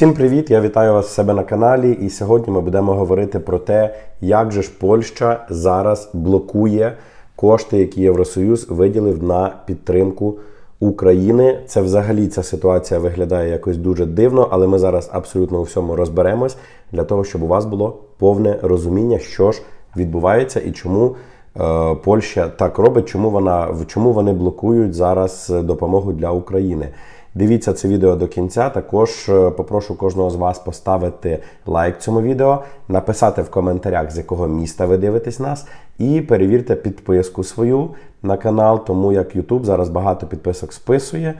Всім привіт! Я вітаю вас в себе на каналі. І сьогодні ми будемо говорити про те, як же ж Польща зараз блокує кошти, які Євросоюз виділив на підтримку України. Це взагалі ця ситуація виглядає якось дуже дивно, але ми зараз абсолютно у всьому розберемось для того, щоб у вас було повне розуміння, що ж відбувається і чому. е, Польща так робить, чому вона чому вони блокують зараз допомогу для України. Дивіться це відео до кінця. Також е, попрошу кожного з вас поставити лайк цьому відео, написати в коментарях, з якого міста ви дивитесь нас, і перевірте підписку свою на канал, тому як YouTube зараз багато підписок списує.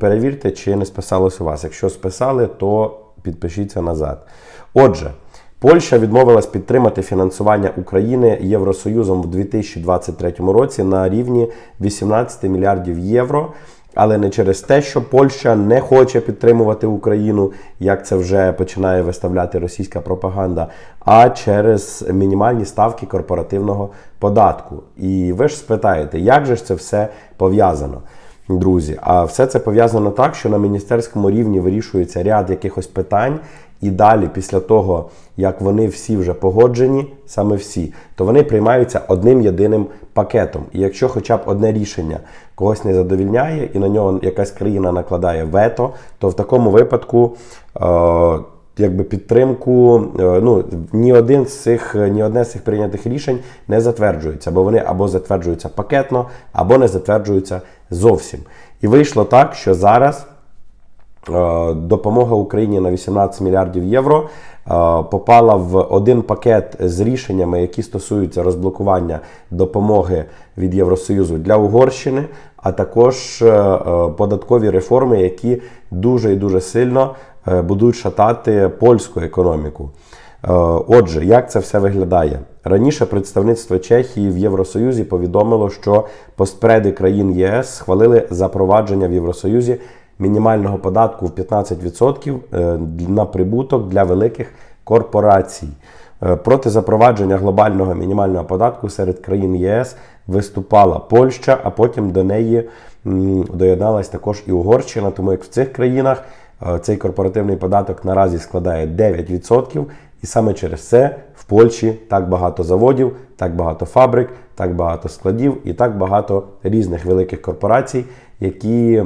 Перевірте, чи не списалось у вас. Якщо списали, то підпишіться назад. Отже. Польща відмовилась підтримати фінансування України Євросоюзом в 2023 році на рівні 18 мільярдів євро. Але не через те, що Польща не хоче підтримувати Україну, як це вже починає виставляти російська пропаганда, а через мінімальні ставки корпоративного податку. І ви ж спитаєте, як же ж це все пов'язано? Друзі, а все це пов'язано так, що на міністерському рівні вирішується ряд якихось питань, і далі, після того, як вони всі вже погоджені, саме всі, то вони приймаються одним єдиним пакетом. І якщо хоча б одне рішення когось не задовільняє, і на нього якась країна накладає вето, то в такому випадку. Е- Якби підтримку, е, ну ні один з цих, ні одне з цих прийнятих рішень не затверджується, бо вони або затверджуються пакетно, або не затверджуються зовсім. І вийшло так, що зараз Е, допомога Україні на 18 мільярдів євро е, попала в один пакет з рішеннями, які стосуються розблокування допомоги від Євросоюзу для Угорщини, а також е, податкові реформи, які дуже і дуже сильно будуть шатати польську економіку. Отже, як це все виглядає? Раніше представництво Чехії в Євросоюзі повідомило, що постпреди країн єС схвалили запровадження в Євросоюзі мінімального податку в 15% е, на прибуток для великих корпорацій. Е, проти запровадження глобального мінімального податку серед країн ЄС виступала Польща, а потім до неї доєдналась також і Угорщина, тому як в цих країнах е, цей корпоративний податок наразі складає 9%. І саме через це в Польщі так багато заводів, так багато фабрик, так багато складів і так багато різних великих корпорацій, які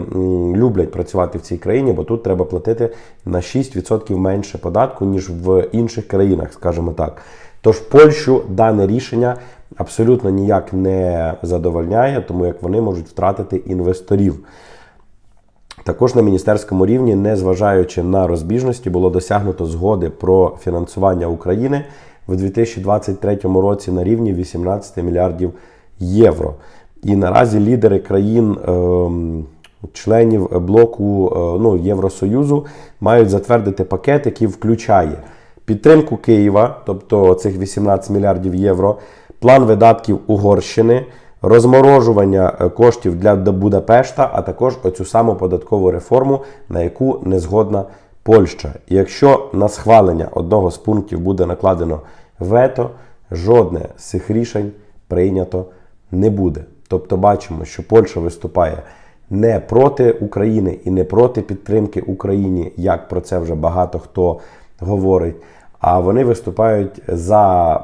люблять працювати в цій країні, бо тут треба платити на 6% менше податку, ніж в інших країнах, скажімо так. Тож Польщу дане рішення абсолютно ніяк не задовольняє, тому як вони можуть втратити інвесторів. Також на міністерському рівні, незважаючи на розбіжності, було досягнуто згоди про фінансування України в 2023 році на рівні 18 мільярдів євро. І наразі лідери країн. Ем, блоку е, ну, Євросоюзу мають затвердити пакет, який включає підтримку Києва, тобто цих 18 мільярдів євро, план видатків Угорщини, розморожування е, коштів для Будапешта, а також оцю саму податкову реформу, на яку не згодна Польща. І якщо на схвалення одного з пунктів буде накладено вето, жодне з цих рішень прийнято не буде. Тобто бачимо, що Польща виступає не проти України і не проти підтримки Україні, як про це вже багато хто говорить. А вони виступають за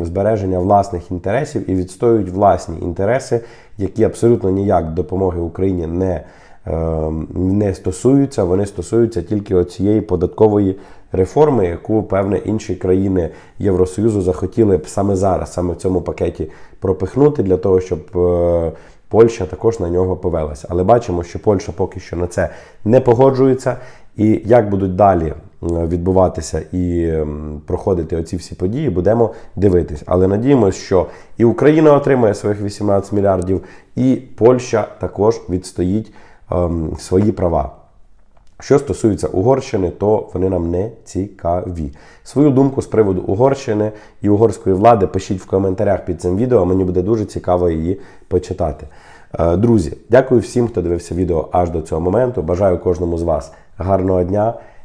збереження власних інтересів і відстоюють власні інтереси, які абсолютно ніяк допомоги Україні не ем, не стосуються. Вони стосуються тільки цієї податкової реформи, яку певне інші країни Євросоюзу захотіли б саме зараз, саме в цьому пакеті пропихнути для того, щоб е, Польща також на нього повелася. Але бачимо, що Польща поки що на це не погоджується. І як будуть далі відбуватися і проходити оці всі події, будемо дивитись. Але надіємося, що і Україна отримає своїх 18 мільярдів, і Польща також відстоїть ем, свої права. Що стосується Угорщини, то вони нам не цікаві. Свою думку з приводу Угорщини і угорської влади пишіть в коментарях під цим відео, мені буде дуже цікаво її почитати. Е, друзі, дякую всім, хто дивився відео аж до цього моменту. Бажаю кожному з вас гарного дня